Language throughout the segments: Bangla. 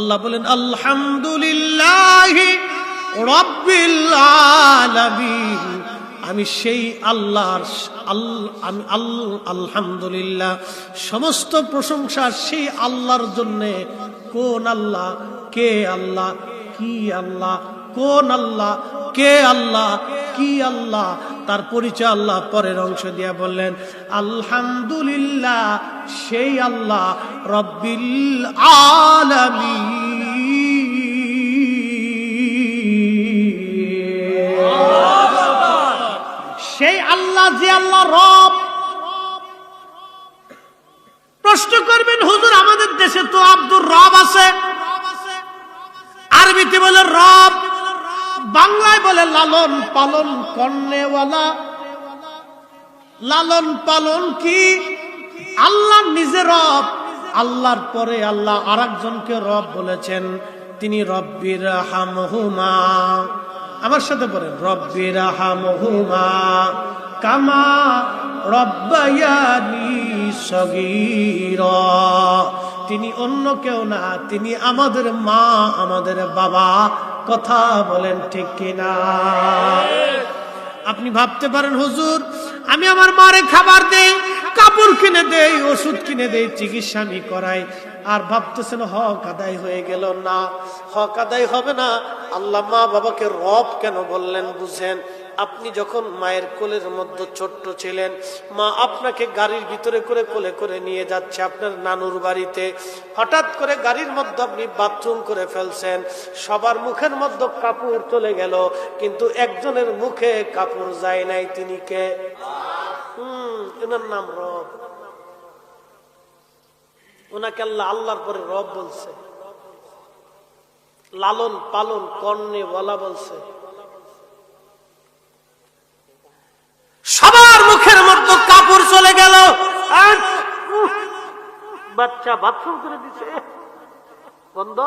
আল্লাহ বলেন, আলহামদুলিল্লাহ আমি সেই আল্লাহর আল- আমি আল- আলহামদুলিল্লাহ, সমস্ত প্রশংসা সেই আল্লাহর জন্য। কোন আল্লাহ, কে আল্লাহ, কি আল্লাহ, কোন আল্লাহ, কে আল্লাহ, কি আল্লাহ তার পরিচয় আল্লাহ পরের অংশ দিয়া বললেন, আলহামদুলিল্লাহ, সেই আল্লাহ রব্বিল আলমী সেই আল্লাহ যে আল্লাহ রব বাংলায় বলে লালন পালন কর্নেওয়ালা। লালন পালন কি? আল্লাহ নিজে রব, আল্লাহর পরে আল্লাহ আর একজনকে রব বলেছেন, তিনি রব্বির হামহুমা। আমার সাথে বলেন রব্বির হামহুমা। কামা রব্বায়ানি সগীর। তিনি অন্য কেউ না, তিনি আমাদের মা, আমাদের বাবা। কথা বলেন ঠিক কিনা? আপনি ভাবতে পারেন, হুজুর, আমি আমার মারে খাবার দেই, কাপড় কিনে দেই, ওষুধ কিনে দেই, চিকিৎসা আমি করাই। আর ভাবতেছেন হক আদায় হয়ে গেল না। হক আদায় হবে না। আল্লাহ মা বাবাকে রব কেন বললেন বুঝেন? আপনি যখন মায়ের কোলের মধ্যে ছোট্ট ছিলেন, মা আপনাকে গাড়ির ভিতরে করে কোলে করে নিয়ে যাচ্ছে আপনার নানুর বাড়িতে। হঠাৎ করে গাড়ির মধ্যে আপনি বাথরুম করে ফেলছেন। সবার মুখের মধ্যে কাপড় চলে গেল, কিন্তু একজনের মুখে কাপড় যায় নাই। তিনি কে? হুম, এনার নাম রব। ওনাকে আল্লাহ আল্লাহর পরে রব বলছে। লালন পালন কর্ণে বলা বলছে। সবার মুখের মধ্যে কাপড় চলে গেল। বাচ্চা বাথরুম করে দিছে। বন্ধ।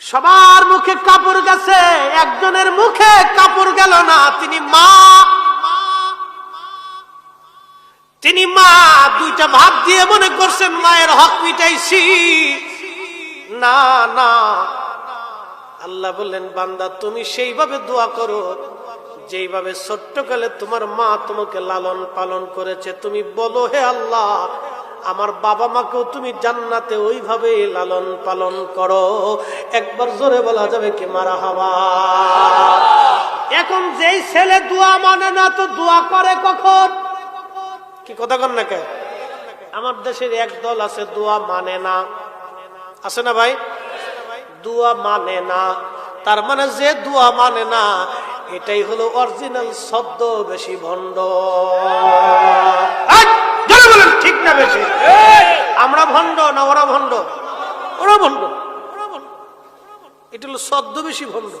সবার মুখে কাপড় গেছে। একজনের মুখে কাপড় গেল না। তিনি মা। তিনি মা। দুইটা ভাত দিয়ে মনে করছেন মায়ের হক মিটাইছি। না না। আল্লাহ বললেন, বান্দা, তুমি সেইভাবে দোয়া করো, যেইভাবে ছোট্টকালে তোমার মা তোমাকে লালন পালন করেছে, তুমি বলো, হে আল্লাহ, আমার বাবা মাকেও তুমি জান্নাতে ওইভাবে লালন পালন করো। একবার জোরে বলা যাবে কি, মারা হাওয়া। এখন যেই ছেলে দোয়া মানে না, তো দোয়া করে কখন? কি কথা কন না কে আমার দেশের এক দল আছে, দোয়া মানে না। আছে না ভাই? দোয়া মানে না। তার মানে যে দোয়া মানে না, এটাই হলো অরিজিনাল শব্দ বেশি ভণ্ড। ঠিক না বেশি? আমরা ভণ্ড না ওরা ভণ্ড? ওরা ভণ্ড। এটা হলো শব্দ বেশি ভণ্ড।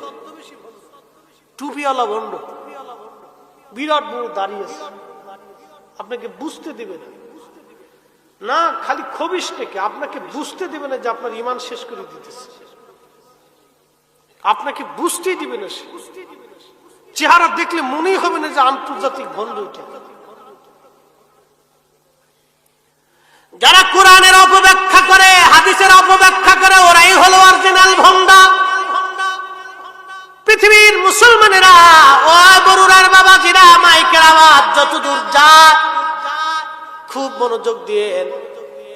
টুপিওয়ালা ভণ্ড। বিরাট বড় দাঁড়িয়েছে। আপনাকে বুঝতে দিবে না। না, খালি খবিস থেকে আপনাকে বুঝতে দিবে না যে আপনার ইমান শেষ করে দিতেছে। আপনাকে বুঝতেই দিবে না সে। চেহারা দেখলে মনেই হবে না যে আন্তর্জাতিক এটা। যারা কোরআনের অপব্যাখ্যা করে, হাদিসের অপব্যাখ্যা করে, ওরাই হলো অরিজিনাল ভঙ্গা পৃথিবীর মুসলমানেরা, ও বরুরার বাবাজিরা, মাইকের আওয়াজ যতদূর যায় খুব মনোযোগ দিয়ে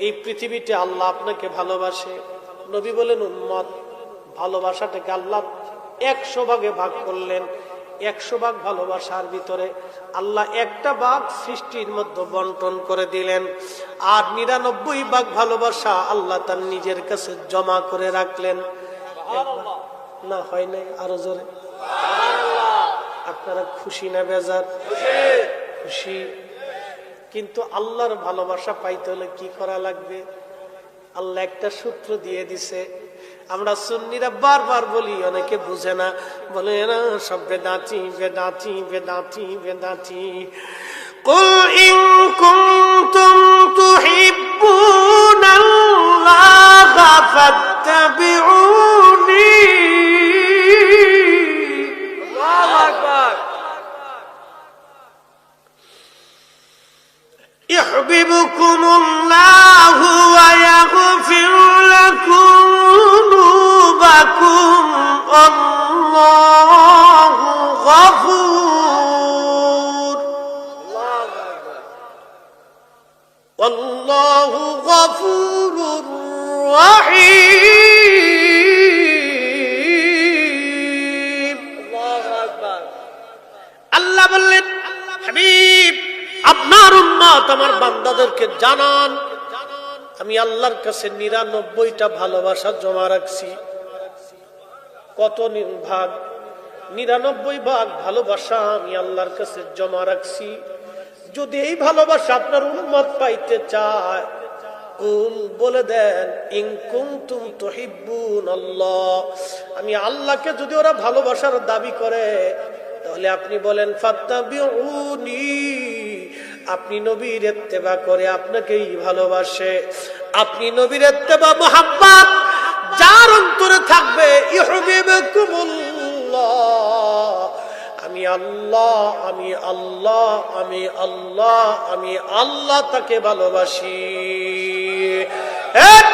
এই পৃথিবীতে আল্লাহ আপনাকে ভালোবাসে। নবী বলেন উম্মত ভালোবাসাটাকে আল্লাহ একশো ভাগে ভাগ করলেন। একশো ভাগ ভালোবাসার ভিতরে আল্লাহ একটা ভাগ সৃষ্টির মধ্যে বন্টন করে দিলেন। আর নিরানব্বই ভাগ ভালোবাসা আল্লাহ তার নিজের কাছে জমা করে রাখলেন। না হয় নাই আরও জোরে। আপনারা খুশি না বেজার? খুশি? কিন্তু আল্লাহর ভালোবাসা পাইতে হলে কি করা লাগবে আল্লাহ একটা সূত্র দিয়ে দিছে আমরা সুন্নিরা বারবার বলি অনেকে বুঝে না বলে না সব বেদাতি বেদাতি বেদাতি বেদাতি قل إن كنتم تحبون يعذبكم الله ويغفر لكم ذنوبكم الله غفور والله غفور رحيم উম্মত আমার বান্দাদেরকে জানান। আমি আল্লাহর কাছে নিরানব্বইটা ভালোবাসা জমা রাখছি। কত ভাগ নিরানব্বই ভাগ ভালোবাসা আমি আল্লাহর কাছে জমা রাখছি। যদি এই ভালোবাসা আপনার উন্মত পাইতে চায়, কুল বলে দেন ইনকুম তুম তহিবুন আল্লাহ। আমি আল্লাহকে যদি ওরা ভালোবাসার দাবি করে, তাহলে আপনি বলেন, ফাত্তাবিউনি। আপনি নবীর ইত্তেবা করে আপনাকেই ভালোবাসে। আপনি নবীর ইত্তেবা মোহাম্মদ, যার অন্তরে থাকবে আমি আল্লাহ আমি আল্লাহ আমি আল্লাহ আমি আল্লাহ তাকে ভালোবাসি।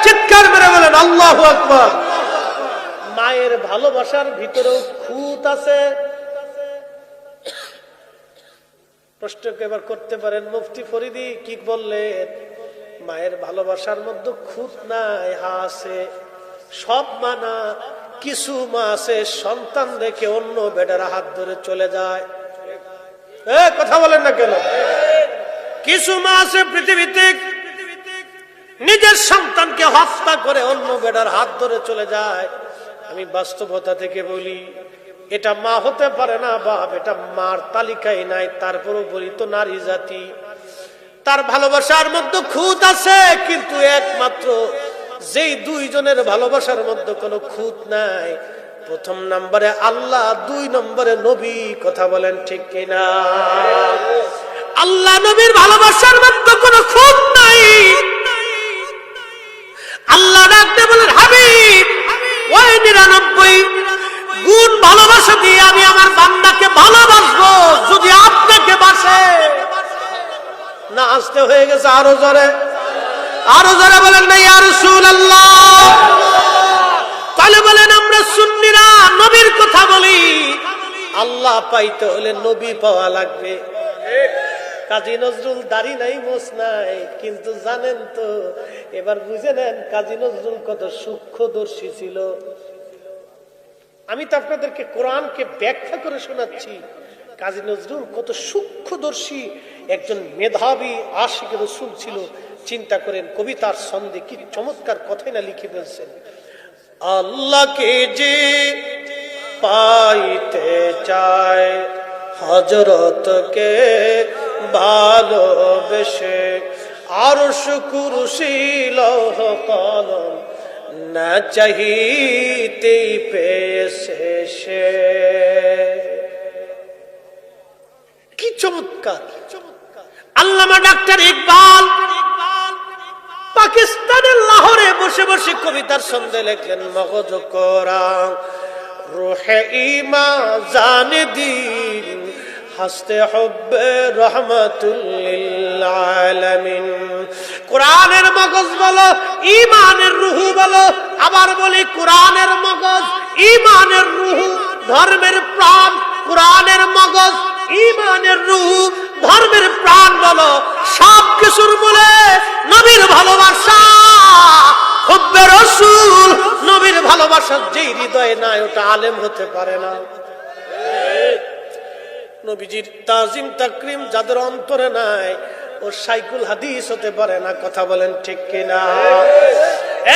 চিৎকার মেরে বলেন, আল্লাহ আকবার। মায়ের ভালোবাসার ভিতরেও খুঁত আছে। প্রশ্নকে এবার করতে পারেন মুফতি ফরিদি, কি বললেন? মায়ের ভালোবাসার মধ্যে খুঁত নাই হা আছে সব মানা, কিছু মা আছে সন্তান রেখে অন্য বেডার হাত ধরে চলে যায়। কথা বলেন না কেন? কিছু মা আছে পৃথিবীতে নিজের সন্তানকে হত্যা করে অন্য বেডার হাত ধরে চলে যায়। আমি বাস্তবতা থেকে বলি এটা মা হতে পারে না বাপ, এটা মার তালিকায় নাই তারপরও বলি তো নারী জাতি। তার ভালোবাসার মধ্যে খুঁত আছে, কিন্তু একমাত্র যেই দুইজনের ভালোবাসার মধ্যে কোনো খুঁত নাই। প্রথম নম্বরে আল্লাহ, দুই নম্বরে নবী, কথা বলেন ঠিক কিনা? আল্লাহ নবীর ভালোবাসার মধ্যে কোনো খুঁত নাই। আল্লাহ ডাকতে বলেন, হাবিব, ওই নিরানব্বই গুণ ভালোবাসা দিয়ে আমি আমার বান্দাকে ভালোবাসবো, যদি আপনাকে বাসে। না, আসতে হয়ে গেছে আরও জোরে। আরও জোরে বলেন না ইয়ার আল্লাহ তাহলে বলেন, আমরা সুন্নিরা, নবীর কথা বলি। আল্লাহ পাইতে হলে নবী পাওয়া লাগবে। কাজী নজরুল দাড়ি নাই মোস নাই, কিন্তু জানেন তো, এবার বুঝে নেন, কাজী নজরুল কত সূক্ষ্মদর্শী ছিল। আমি তো আপনাদেরকে কোরআনকে ব্যাখ্যা করে শোনাচ্ছি। কাজী নজরুল কত সূক্ষ্মদর্শী একজন মেধাবী আশিক রসুল ছিল। চিন্তা করেন, কবিতার ছন্দে কি চমৎকার কথাই না লিখে ফেলছেন। আল্লাহকে যে পাইতে চায় হজরতকে ভালোবেসে আরও শুকুরশীল কলম না চাহিতেই পেয়েছে কি চমৎকার। আল্লামা ডাক্তার ইকবাল পাকিস্তানের লাহোরে বসে বসে কবিতার সন্ধে লেখলেন, মগজ কোরআন রুহে ইমা জান দিন, হাসতে হব্বে রহমতুল্লিল আলামিন। কোরআনের মগজ বলো ইমানের রুহু বলো, আবার বলি কোরআনের মগজ ইমানের রুহু, ধর্মের প্রাণ, কোরআনের মগজ ইমানের রুহু, ধর্মের প্রাণ বলো, সব কিছুর মূলে নবীর ভালোবাসা। হুব্বে রসুল, নবীর ভালোবাসা, যেই হৃদয়ে নাই, ওটা আলেম হতে পারে না। নবীজির তাজিম, তাকরিম যাদের অন্তরে নাই ও সাইকুল হাদিস হতে পারে না, কথা বলেন ঠিক কিনা?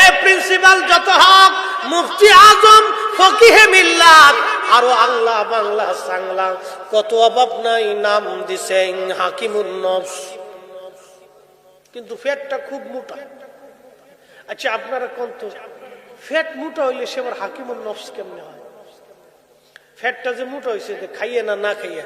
এ প্রিন্সিপাল, যত হক, মুফতি আজম, ফকিহে মিল্লাত, আরও আল্লাহ বাংলা সাংলা, কত অভাব নাই, নাম দিছেন হাকিমুন নফস। কিন্তু ফ্যাটটা খুব মোটা। আচ্ছা আপনারা কোন তো? ফ্যাট মোটা হইলে সে আবার হাকিমুন নফস কেমনে হয়? ফ্যাটটা যে মোটা হয়েছে খাইয়ে না না খাইয়ে?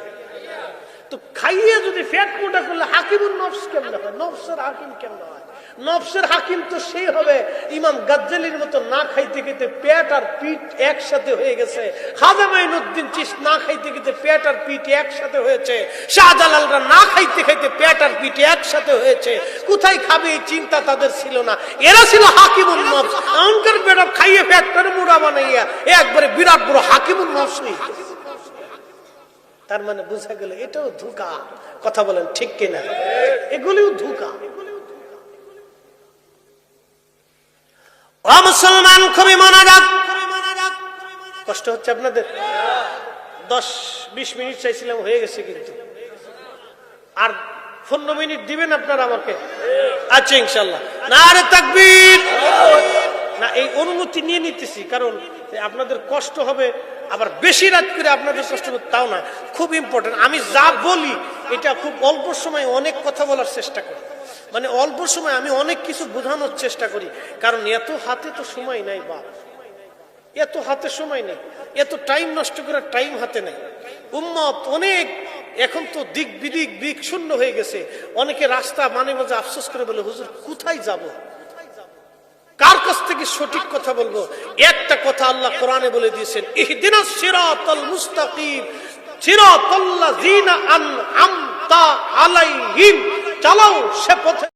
তো খাইয়ে যদি ফ্যাট মোটা করলে? হাকিমুন নফস কেমনে হয়? নফসের হাকিম কেমনে হয়? নফসের হাকিম তো সেই হবে, ইমাম গাজ্জালির মতো না খাইতে খাইতে পেট আর পিঠ একসাথে হয়ে গেছে। খাজা মাইনুদ্দিন চিস না খাইতে খাইতে পেট আর পিঠ একসাথে হয়েছে। শাহজালালরা না খাইতে খাইতে পেট আর পিঠ একসাথে হয়েছে। কোথায় খাবে এই চিন্তা তাদের ছিল না। এরা ছিল হাকিমুল নফস। এমনকার বেটা খাইয়ে পেট করে মুড়া বানাইয়া একবারে বিরাট বড় হাকিমুল নফস গেছে। তার মানে বোঝা গেল এটাও ধোকা। কথা বলেন ঠিক কিনা? এগুলিও ধোকা। মুসলমান, খুবই মনোযোগ। কষ্ট হচ্ছে আপনাদের? দশ, বিশ মিনিট চাইছিলাম, হয়ে গেছে কিন্তু। আর পনেরো মিনিট দিবেন আপনারা আমাকে? আচ্ছা ইনশাল্লাহ। না রে তাকবীর। না, এই অনুমতি নিয়ে নিতেছি, কারণ আপনাদের কষ্ট হবে, আবার বেশি রাত করে আপনাদের কষ্ট হবে, তাও না, খুব ইম্পর্টেন্ট আমি যা বলি, এটা খুব অল্প সময় অনেক কথা বলার চেষ্টা করি। মানে অল্প সময় আমি অনেক কিছু বোঝানোর চেষ্টা করি, কারণ এত হাতে তো সময় নাই বা এত হাতে সময় নেই, এত টাইম নষ্ট করার টাইম হাতে নেই। উম্মত অনেক, এখন তো দিক বিদিক, দিক শূন্য হয়ে গেছে। অনেকে রাস্তা মানে মাঝে আফসোস করে বলে, হুজুর, কোথায় যাব? কার সঠিক কথা বলব। একটা কথা আল্লাহ কোরআনে বলে দিয়েছেন, ইহদিনা সিরাতাল মুস্তাকিম, সিরাতাল্লাযিনা আনআমতা আলাইহিম, চালাও সে পথে